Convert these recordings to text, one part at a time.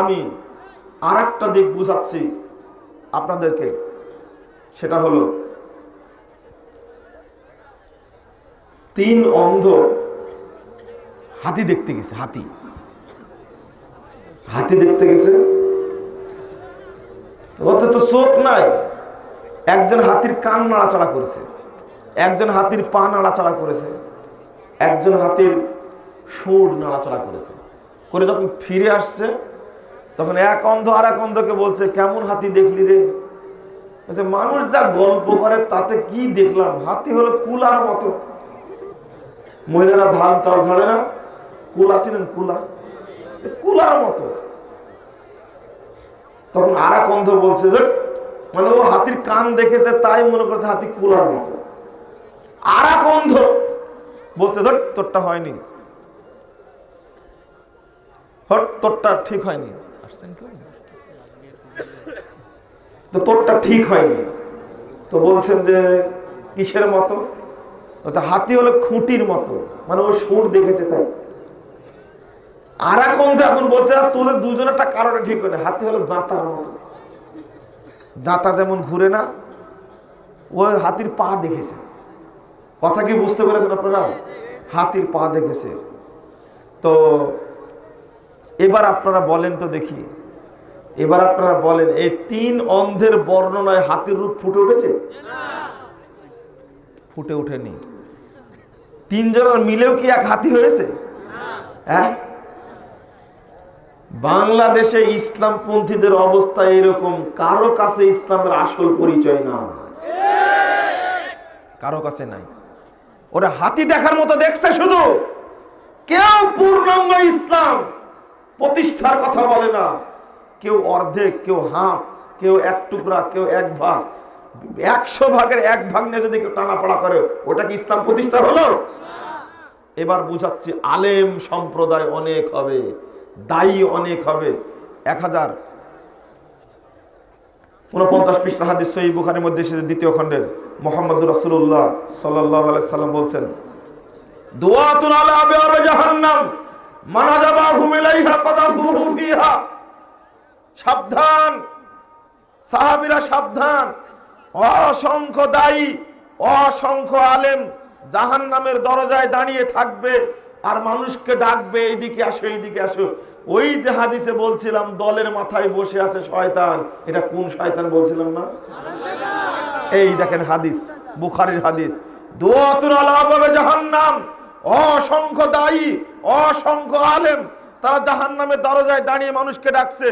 আমি আর একটা দিক বুঝাচ্ছি আপনাদেরকে। সেটা হলো, তিন অন্ধ হাতি দেখতে গেছে, হাতি। হাতি দেখতে গেছে। ওতে তো চোখ নাই। একজন হাতির কান নাড়াচাড়া করেছে। একজন হাতির পা নাড়াচাড়া করেছে। একজন হাতির সুর নাড়াচাড়া করেছে। করে যখন ফিরে আসছে তখন এক অন্ধ আর এক অন্ধকে বলছে, কেমন হাতি দেখলি রে? মানুষ যা গল্প করে তাতে কি দেখলাম? হাতি হলো কুলার মতো। মহিলারা ধান চাল ঝাড়ে না? কুলা ছিলেন কুলা। কুলার মতো। তখন আর এক অন্ধ বলছে যে মানে ও হাতির কান দেখেছে, তাই মনে করছে হাতি কুলার মতো। আর এক অন্ধ বলছে, ধর, তোরটা হয়নি। হট তোরটা ঠিক হয়নি। আসছেন কেউ? তো তোরটা ঠিক হয়নি। তো বলছেন যে, কিসের মতো? হাতি হলো খুঁটির মতো। মানে ও সুর দেখেছে তাই। আর অন্ধ এখন বলছে তোদের দুজনেরটা কারণে ঠিক হয়নি। হাতি হলো জাঁতার মতো। জাঁতা যেমন ঘুরে না, ও হাতির পা দেখেছে। কথা কি বুঝতে পেরেছেন আপনারা? হাতির পা দেখেছে। তো এবার আপনারা বলেন তো দেখি। এবার আপনারা বলেন, এই তিন অন্ধের বর্ণনায় হাতির রূপ ফুটে উঠেছে? ফুটে ওঠেনি। তিনজনের মিলেও কি এক হাতি হয়েছে? হ্যাঁ? বাংলাদেশে ইসলামপন্থীদের অবস্থা এরকম, কারও কাছে ইসলামের আসল পরিচয় না কারও কাছে নাই। ওরা হাতি দেখার মতো দেখছে শুধু। কেউ পূর্ণাঙ্গ ইসলাম প্রতিষ্ঠার কথা বলে না। কেউ অর্ধেক, কেউ হাফ, কেউ এক টুকরা, কেউ এক ভাগ। একশো ভাগের এক ভাগ নিয়ে যদি কেউ টানাপড়া করে, ওটা কি ইসলাম প্রতিষ্ঠা হলো? এবার বুঝাচ্ছি, আলেম সম্প্রদায় অনেক হবে, দায়ী অনেক হবে। এক হাজার উনপঞ্চাশ পৃষ্ঠা হাদিস সহি বুখারের মধ্যে এসেছে দ্বিতীয় খণ্ডের। মোহাম্মদ রসুল্লাহ সাল্লাহ সাল্লাম বলছেন, দোয়াতুন আলা জাহান্নাম। মানা যাবা হুমিলাইহা কদাফুহু সাবধান। সাহাবীরা সাবধান। অসংখ্য দায়ী, অসংখ্য আলেম জাহান্নামের দরজায় দাঁড়িয়ে থাকবে আর মানুষকে ডাকবে, এইদিকে আসো এইদিকে আসো। ওই যে হাদিসে বলছিলাম, দলের মাথায় বসে আছে শয়তান। এটা কোন শয়তান বলছিলাম না? এই দেখেন হাদিস, বুখারির হাদিস। দোয়াতুন আলা বাবে জাহান্নাম। অসংখ্য দায়ী, অসংখ্য আলেম, তারা জাহান্নামের দরজায় দাঁড়িয়ে মানুষকে ডাকছে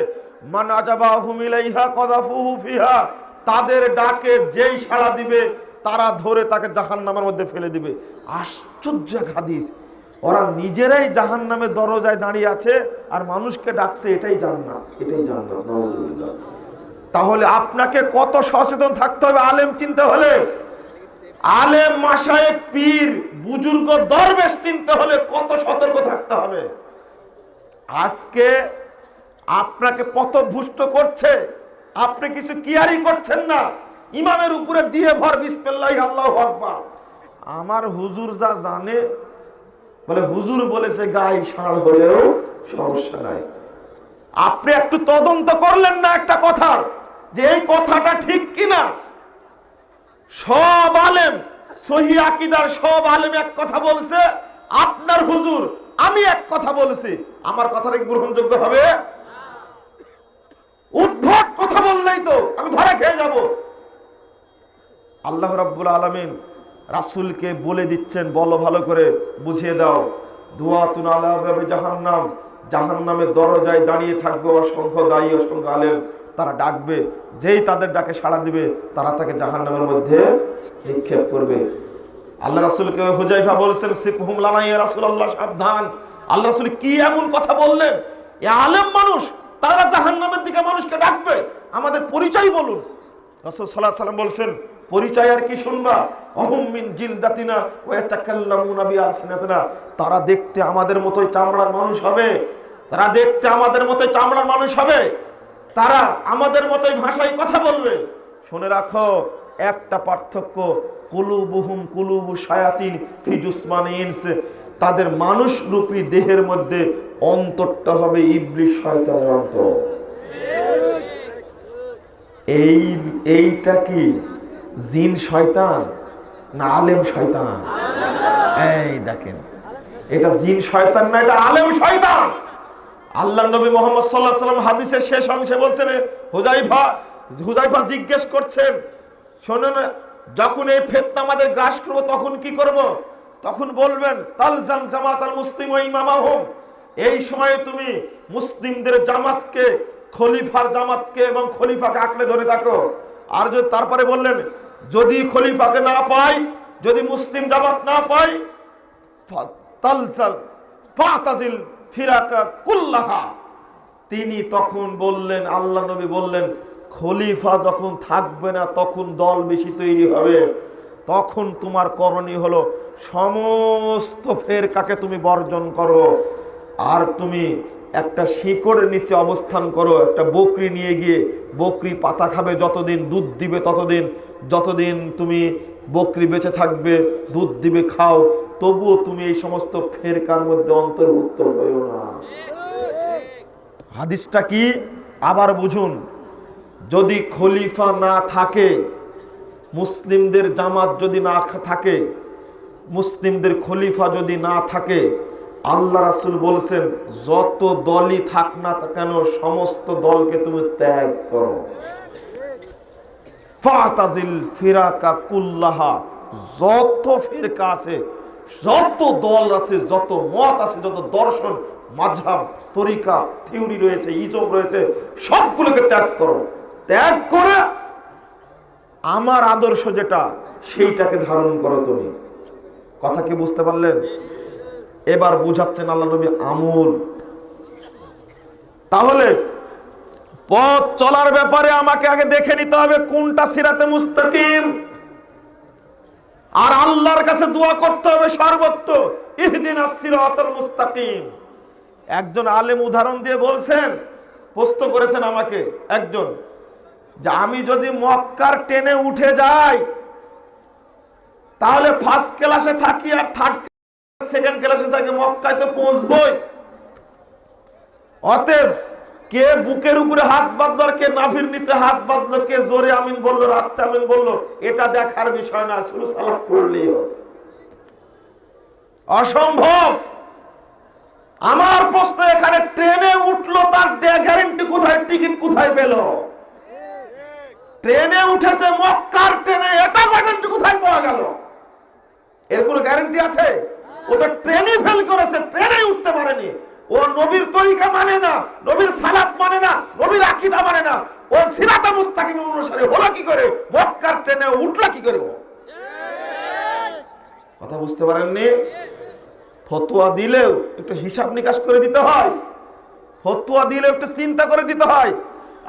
তাদের ডাকে যেই সাড়া দিবে, তারা ধরে তাকে জাহান্নামের মধ্যে ফেলে দিবে। আশ্চর্য হাদিস। ওরা নিজেরাই জাহান্নামের দরজায় দাঁড়িয়ে আছে আর মানুষকে ডাকছে, এটাই জান্নাত এটাই জান্নাত তাহলে আপনাকে কত সচেতন থাকতে হবে আলেম চিনতে হলে? আলেম মাসায় পীর বুজুর্গ দরবেশ চিনতে হলে কত সতর্ক থাকতে হবে। আজকে আপনাকে পথভুষ্ট করছে, আপনি কিছু কিয়ারি করছেন না। ইমামের উপরে দিয়ে ভর, বিসমিল্লাহ, আল্লাহ আকবার। আমার হুজুর যা জানে, বলে হুজুর বলেছে গাই ষাঁড় হলেও সমস্যা নাই। আপনি একটু তদন্ত করলেন না একটা কথার, যে এই কথাটা ঠিক কিনা? সব আলেম সহি আকিদার সব আলেম এক কথা বলছে, আপনার হুজুর, আমি এক কথা বলছি। আমার কথাটা কি গ্রহণযোগ্য হবে? উদ্ভট কথা বললেই তো আমি ধরে খেয়ে যাব। আল্লাহ রাব্বুল আলামিন রাসূলকে বলে দিচ্ছেন, বলো ভালো করে বুঝিয়ে দাও। দুয়াতুন আলা বাবে জাহান্নাম, জাহান্নামের দরজায় দাঁড়িয়ে থাকবে অসংখ্য দায়ী, অসংখ্য আলেম। তারা ডাকবে, যেই তাদের ডাকে সাড়া দিবে, তারা তাকে জাহান্নামের মধ্যে নিক্ষেপ করবে। আল্লাহ রাসূলকে হুজাইফা বলছেন, সিফহুম লানাই রাসূলুল্লাহ, সাবধান। আল্লাহ রাসূল কি এমন কথা বললেন? এ আলেম মানুষ, তারা জাহান্নামের দিকে মানুষকে ডাকবে। আমাদের পরিচয় বলুন। রসুল সাল্লাহ সাল্লাম বলছেন, পরিচয় আর কি শুনবা? অহমিন জিলদাতিনা এতাকাল্লামুনা বিআলসিনাতিনা। তারা দেখতে আমাদের মতোই চামড়ার মানুষ হবে। তারা দেখতে আমাদের মতোই চামড়ার মানুষ হবে। তারা আমাদের মতোই ভাষায় কথা বলবে। শুনে রাখো একটা পার্থক্য, কুলুবুহুম কুলুবু শায়াতিন ফি জুসমান ইনস। তাদের মানুষ রূপী দেহের মধ্যে অন্তরটা হবে ইবলিশ শয়তানের অন্তর। এই, এইটা কি জিন শয়তান না আলেম শয়তান? এই দেখেন, এটা জিন শয়তান না, এটা আলেম শয়তান। আল্লাহ নবী মোহাম্মদ সাল্লাহ সাল্লাম হাদিসের শেষ অংশে বলছেন হুজাইফা হুজাইফা জিজ্ঞেস করছেন শোনেন যখন এই ফেতনা আমাদের গ্রাস করব, তখন কি করব? তখন বলবেন, তালজাম জামাত আল মুসলিম ও ইমামাহুম। এই সময়ে তুমি মুসলিমদের জামাতকে, খলিফার জামাতকে এবং খলিফাকে আঁকড়ে ধরে থাকো। আর যদি তারপরে বললেন, যদি খলিফাকে না পাই, যদি মুসলিম জামাত না পাই তালসাল ফাতাজিল ফিরাকা কুল্লাহা। তিনি তখন বললেন, আল্লাহ নবী বললেন খলিফা যখন থাকবে না, তখন দল বেশি তৈরি হবে। তখন তোমার করণীয় হলো সমস্ত ফেরকাকে তুমি বর্জন করো? আর তুমি একটা শিকড়ের নিচে অবস্থান করো, একটা বকরি নিয়ে গিয়ে বকরি পাতা খাবে, যতদিন দুধ দিবে ততদিন, যতদিন তুমি বকরি বেঁচে থাকবে, দুধ দিবে, খাও, তবুও তুমি এই সমস্ত ফেরকার মধ্যে অন্তর্ভুক্ত হইও না। হাদিসটা কি? আবার বুঝুন। যদি খলিফা না থাকে, মুসলিমদের জামাত যদি না থাকে, মুসলিমদের খলিফা যদি না থাকে, আল্লাহ রাসুল বলছেন, যত দলই থাক না কেন, সমস্ত দলকে তুমি ত্যাগ করো। ফাতাজিল ফিরাকা কুল্লাহা, যত ফিরকা আছে, যত দল আছে, যত মত আছে, যত দর্শন, মাঝহাব, তরিকা, থিওরি রয়েছে, ইজব রয়েছে, সবগুলোকে ত্যাগ করো। ত্যাগ করে আমার আদর্শ যেটা, সেইটাকে ধারণ করো তুমি। কথা কি বুঝতে পারলেন? এবার বুঝাচ্ছেন আল্লাহ নবী আমল। তাহলে পথ চলার ব্যাপারে আমাকে আগে দেখে নিতে হবে কোনটা সিরাতে মুস্তাকিম। আর আল্লাহর কাছে দোয়া করতে হবে সর্বত্র, ইহদিন সিরাতাল মুস্তাকিম। একজন আলেম উদাহরণ দিয়ে বলছেন, প্রশ্ন করেছেন আমাকে একজন। যে আমি যদি মক্কার ট্রেনে উঠে যাই, তাহলে ফার্স্ট ক্লাসে থাকি আর থার্ড সেকেন্ড ক্লাসে থাকি মক্কায় তো পৌঁছবই। অতএব কে বুকের উপরে হাত বাঁধলো কে নাভির নিচে হাত বাঁধলো, কে জোরে আমিন বলল রাস্তা আমিন বলল, এটা দেখার বিষয় না শুরু পড়লেই হবে। অসম্ভব! আমার প্রশ্ন এখানে ট্রেনে উঠল তার গ্যারেন্টি কোথায় টিকিট কোথায় পেল? ট্রেনে উঠেছে মক্কার ট্রেনে, এটা গ্যারেন্টি কোথায় পাওয়া গেল? এর কোনো গ্যারেন্টি আছে? ও তো ট্রেনে ফেল করেছে ট্রেনে উঠতে পারেনি। ও নবীর তরিকা মানে না, নবীর সালাত মানে না, নবীর আকিদা মানে না। ও সিরাতা মুস্তাকিম অনুসারে হলো কি করে? মক্কার ট্রেনে উঠল কি করে ও? কথা বুঝতে পারেননি? ফতুয়া দিলেও একটু হিসাব নিকাশ করে দিতে হয়। ফতুয়া দিলেও একটু চিন্তা করে দিতে হয়।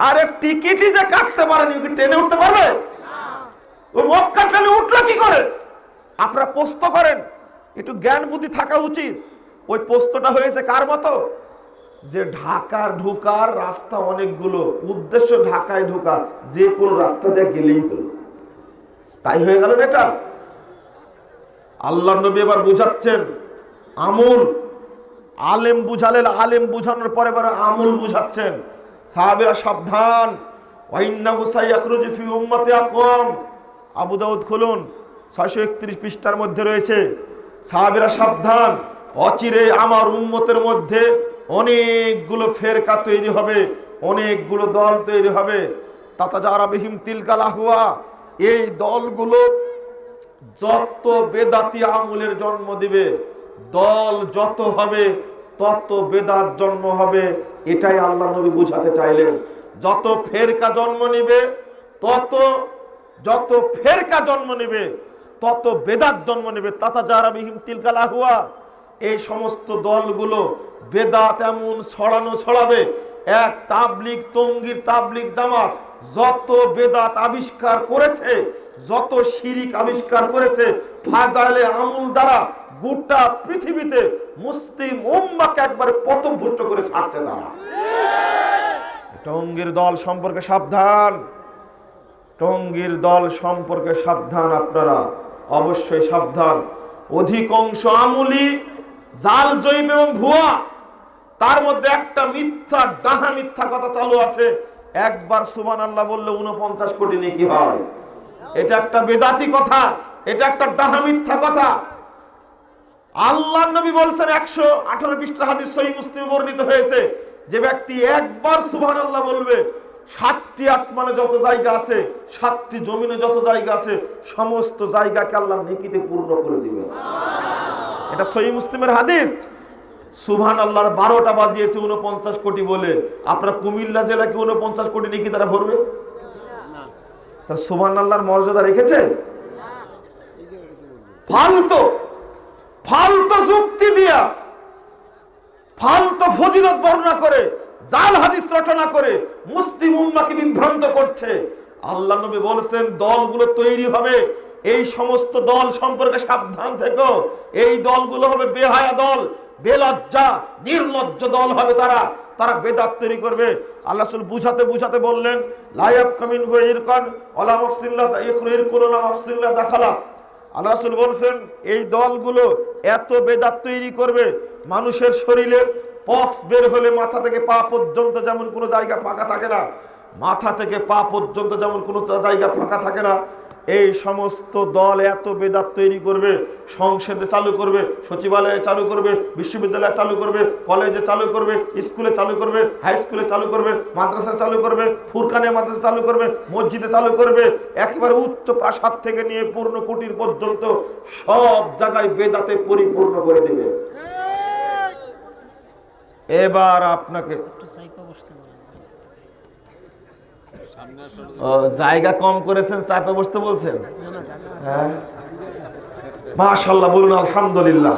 আরে টিকিটই যে কাটতে পারেনি ওকে ট্রেনে উঠতে পারবে? ও মক্কা উঠল কি করে? আপনারা পোস্ত করেন, একটু জ্ঞান বুদ্ধি থাকা উচিত। ওই পোস্তটা হয়েছে কার মতো? যে ঢাকার ঢুকার রাস্তা অনেকগুলো, উদ্দেশ্য ঢাকায় ঢুকা, যে কোনো রাস্তা দিয়ে গেলেই হলো। তাই হয়ে গেল এটা আল্লাহ নবী এবার বুঝাচ্ছেন, আমল, আলেম বুঝালেন, আলেম বুঝানোর পরে এবার আমল বুঝাচ্ছেন। সাহাবেরা সাবধান। ওয়াইন্না হুসাই আখরুজি ফি উম্মতে আকম আবু দাউদ খুলুন, ছয়শো একত্রিশ পৃষ্ঠার মধ্যে রয়েছে। সাহাবেরা সাবধান, অচিরে আমার উম্মতের মধ্যে অনেকগুলো ফেরকা তৈরি হবে, অনেকগুলো দল তৈরি হবে। তাতা যারা বিহিম তিলকাল আহুয়া এই দলগুলো যত বেদাতি আমলের জন্ম দিবে, দল যত হবে, তত বেদাত জন্ম হবে। এটাই আল্লাহ নবী বুঝাতে চাইলেন, যত ফেরকা জন্ম নিবে, তত, যত ফেরকা জন্ম নিবে, তত বেদাত জন্ম নেবে। তাতা যারা তিলকাল আহুয়া এই সমস্ত দলগুলো বেদাত এমন ছড়ানো ছড়াবে, এক তাবলিক তঙ্গির তাবলিক জামাত যত বেদাত আবিষ্কার করেছে, যত শিরিক আবিষ্কার করেছে ফাজালে আমুল দ্বারা গোটা পৃথিবীতে মুসলিম উম্মাকে একবারে পথভ্রষ্ট করে ছাড়ছে তারা। টঙ্গির দল সম্পর্কে সাবধান। টঙ্গির দল সম্পর্কে সাবধান আপনারা। অবশ্যই সাবধান। অধিকাংশ আমলি, জাল, জৈব এবং ভুয়া। তার মধ্যে একটা মিথ্যা, ডাহা মিথ্যা কথা চালু আছে। একবার সুবান আল্লাহ বললে উনপঞ্চাশ কোটি নেকি হয়। এটা একটা বেদাতি কথা, এটা একটা ডাহা মিথ্যা কথা। আল্লাহ নবী বলছেন একশো আঠারো পৃষ্ঠা হাদিস সহি মুসলিম বর্ণিত হয়েছে যে ব্যক্তি একবার সুবহান আল্লাহ বলবে সাতটি আসমানে যত জায়গা আছে সাতটি জমিনে যত জায়গা আছে সমস্ত জায়গাকে আল্লাহ নেকিতে পূর্ণ করে দিবে। এটা সহি মুসলিমের হাদিস। সুবহান আল্লাহর বারোটা বাজিয়েছে উনপঞ্চাশ কোটি বলে। আপনার কুমিল্লা জেলা জেলাকে উনপঞ্চাশ কোটি নেকি তারা ভরবে? তার সুবহান আল্লাহর মর্যাদা রেখেছে? ফালতু। ফালতু যুক্তি দিয়া, ফালতু ফজিলত বর্ণনা করে, জাল হাদিস রচনা করে মুসলিম উম্মাকে বিভ্রান্ত করছে। আল্লাহ নবী বলেছেন, দলগুলো তৈরি হবে। এই সমস্ত দল সম্পর্কে সাবধান থেকো। এই দলগুলো হবে বেহায়া দল, বেলজ্জা, নির্লজ্জ দল হবে তারা। তারা বেদাত তৈরি করবে। আল্লাহ রাসূল বুঝাতে বুঝাতে বললেন লায়াব কামিন ইরকান ওলা মাফসিল্লাহ ইখরুর কুলনা মাফসিল্লাহ দাখালা। আল্লাহ রাসূল বলছেন, এই দলগুলো এত বেদাত তৈরি করবে, মানুষের শরীরে পক্স বের হলে মাথা থেকে পা পর্যন্ত যেমন কোনো জায়গা ফাঁকা থাকে না, মাথা থেকে পা পর্যন্ত যেমন কোনো জায়গা ফাঁকা থাকে না এই সমস্ত দল এত বেদাত তৈরি করবে সংসদে চালু করবে সচিবালয়ে চালু করবে বিশ্ববিদ্যালয়ে চালু করবে কলেজে চালু করবে স্কুলে চালু করবে হাই স্কুলে চালু করবে মাদ্রাসা চালু করবে ফুরকানে মাদ্রাসা চালু করবে মসজিদে চালু করবে একেবারে উচ্চ প্রাসাদ থেকে নিয়ে পূর্ণ কুটির পর্যন্ত সব জায়গায় বেদাতে পরিপূর্ণ করে দেবে। এবার আপনাকে একটু সাইপা বসতে বলেন ও, জায়গা কম করেছেন, চাপে বসতে বলছেন? হ্যাঁ? মাশাল্লাহ বলুন আলহামদুলিল্লাহ।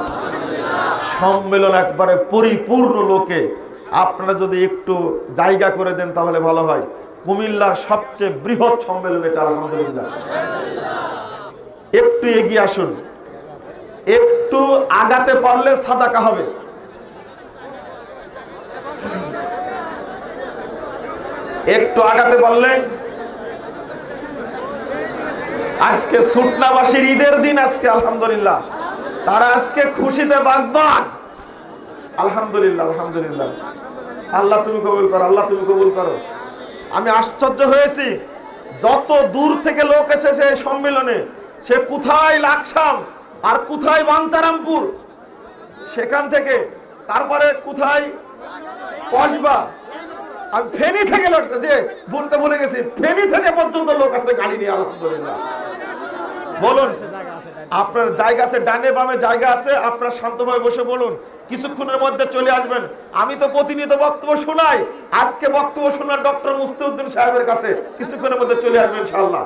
সম্মেলন একবারে পরিপূর্ণ লোকে। আপনারা যদি একটু জায়গা করে দেন তাহলে ভালো হয়। কুমিল্লার সবচেয়ে বৃহৎ সম্মেলন এটা, আলহামদুলিল্লাহ। একটু এগিয়ে আসুন। একটু আগাতে পারলে সাদাকা হবে। একটু আগাতে পারলে আজকে সুটনাবাসীর ঈদের দিন, আজকে আলহামদুলিল্লাহ। তারা আজকে খুশিতে বাগবাগ আলহামদুলিল্লাহ আলহামদুলিল্লাহ। আল্লাহ তুমি কবুল করো, আল্লাহ তুমি কবুল করো। আমি আশ্চর্য হয়েছি, যত দূর থেকে লোক এসেছে সম্মেলনে, সে কোথায় লাকসাম আর কোথায় বাঞ্চারামপুর? সেখান থেকে, তারপরে কোথায় কসবা আমি ফেনি থেকে লোক যে বলতে ভুলে গেছি, ফেনি থেকে পর্যন্ত লোক আসছে গাড়ি নিয়ে, আলহামদুলিল্লাহ। বলুন, আপনার জায়গা আছে, ডানে বামে জায়গা আছে, আপনার শান্তভাবে বসে বলুন, কিছুক্ষণের মধ্যে চলে আসবেন। আমি তো প্রতিনিয়ত বক্তব্য শোনাই, আজকে বক্তব্য শোনার ডক্টর মুস্তিউদ্দিন সাহেবের কাছে কিছুক্ষণের মধ্যে চলে আসবেন, ইনশাআল্লাহ।